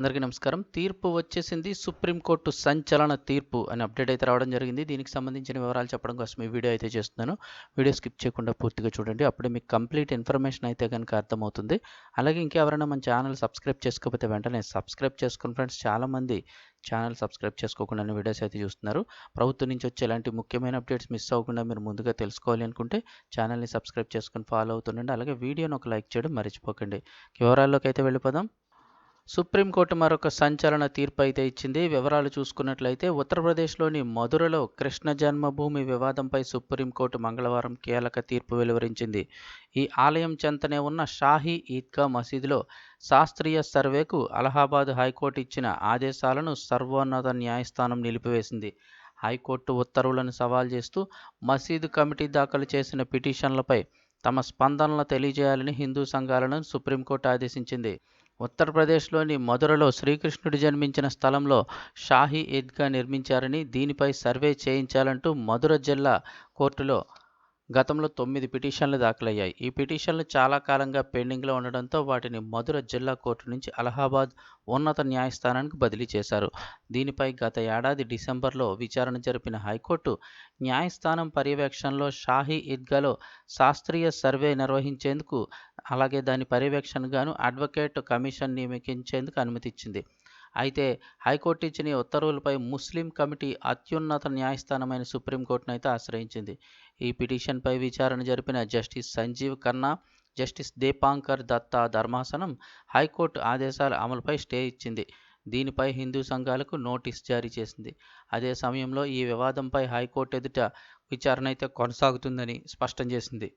అందరికీ నమస్కారం. తీర్పు వచ్చేసింది సుప్రీంకోర్టు సంచలన తీర్పు అని అప్డేట్ అయితే రావడం జరిగింది. దీనికి సంబంధించిన వివరాలు చెప్పడం కోసం ఈ వీడియో అయితే చేస్తున్నాను. వీడియో స్కిప్ చేయకుండా పూర్తిగా చూడండి. అప్పుడే మీకు కంప్లీట్ ఇన్ఫర్మేషన్ అయితే కనుక అర్థమవుతుంది. అలాగే ఇంకెవరైనా మన ఛానల్ సబ్స్క్రైబ్ చేసుకోకపోతే వెంటనే సబ్స్క్రైబ్ చేసుకుని ఫ్రెండ్స్ చాలామంది ఛానల్ సబ్స్క్రైబ్ చేసుకోకుండా వీడియోస్ అయితే చూస్తున్నారు. ప్రభుత్వం నుంచి వచ్చే ఇలాంటి ముఖ్యమైన అప్డేట్స్ మిస్ అవ్వకుండా మీరు ముందుగా తెలుసుకోవాలి అనుకుంటే ఛానల్ని సబ్స్క్రైబ్ చేసుకుని ఫాలో అవుతుండండి. అలాగే వీడియోని ఒక లైక్ చేయడం మర్చిపోకండి. వివరాల్లోకి అయితే వెళ్ళిపోదాం. సుప్రీంకోర్టు మరొక సంచలన తీర్పు అయితే ఇచ్చింది. వివరాలు చూసుకున్నట్లయితే ఉత్తరప్రదేశ్లోని మధురలో కృష్ణ జన్మభూమి వివాదంపై సుప్రీంకోర్టు మంగళవారం కీలక తీర్పు వెలువరించింది. ఈ ఆలయం చెంతనే ఉన్న షాహీ ఈద్గా మసీదులో శాస్త్రీయ సర్వేకు అలహాబాద్ హైకోర్టు ఇచ్చిన ఆదేశాలను సర్వోన్నత న్యాయస్థానం నిలిపివేసింది. హైకోర్టు ఉత్తర్వులను సవాల్ చేస్తూ మసీదు కమిటీ దాఖలు చేసిన పిటిషన్లపై తమ స్పందనలు తెలియజేయాలని హిందూ సంఘాలను సుప్రీంకోర్టు ఆదేశించింది. ఉత్తరప్రదేశ్లోని మధురలో శ్రీకృష్ణుడు జన్మించిన స్థలంలో షాహీ ఈద్గా నిర్మించారని దీనిపై సర్వే చేయించాలంటూ మధుర జిల్లా కోర్టులో గతంలో తొమ్మిది పిటిషన్లు దాఖలయ్యాయి. ఈ పిటిషన్లు చాలా కాలంగా పెండింగ్లో ఉండడంతో వాటిని మధుర జిల్లా కోర్టు నుంచి అలహాబాద్ ఉన్నత న్యాయస్థానానికి బదిలీ చేశారు. దీనిపై గత ఏడాది డిసెంబర్లో విచారణ జరిపిన హైకోర్టు న్యాయస్థానం పర్యవేక్షణలో షాహీ ఈద్గాలో శాస్త్రీయ సర్వే నిర్వహించేందుకు అలాగే దాని పర్యవేక్షణగాను అడ్వకేట్ కమిషన్ నియమించేందుకు అనుమతిచ్చింది. అయితే హైకోర్టు ఇచ్చిన ఈ ఉత్తర్వులపై ముస్లిం కమిటీ అత్యున్నత న్యాయస్థానమైన సుప్రీంకోర్టును అయితే ఆశ్రయించింది. ఈ పిటిషన్పై విచారణ జరిపిన జస్టిస్ సంజీవ్ ఖన్నా జస్టిస్ దీపాంకర్ దత్తా ధర్మాసనం హైకోర్టు ఆదేశాల అమలుపై స్టే ఇచ్చింది. దీనిపై హిందూ సంఘాలకు నోటీస్ జారీ చేసింది. అదే సమయంలో ఈ వివాదంపై హైకోర్టు ఎదుట విచారణ అయితే కొనసాగుతుందని స్పష్టం చేసింది.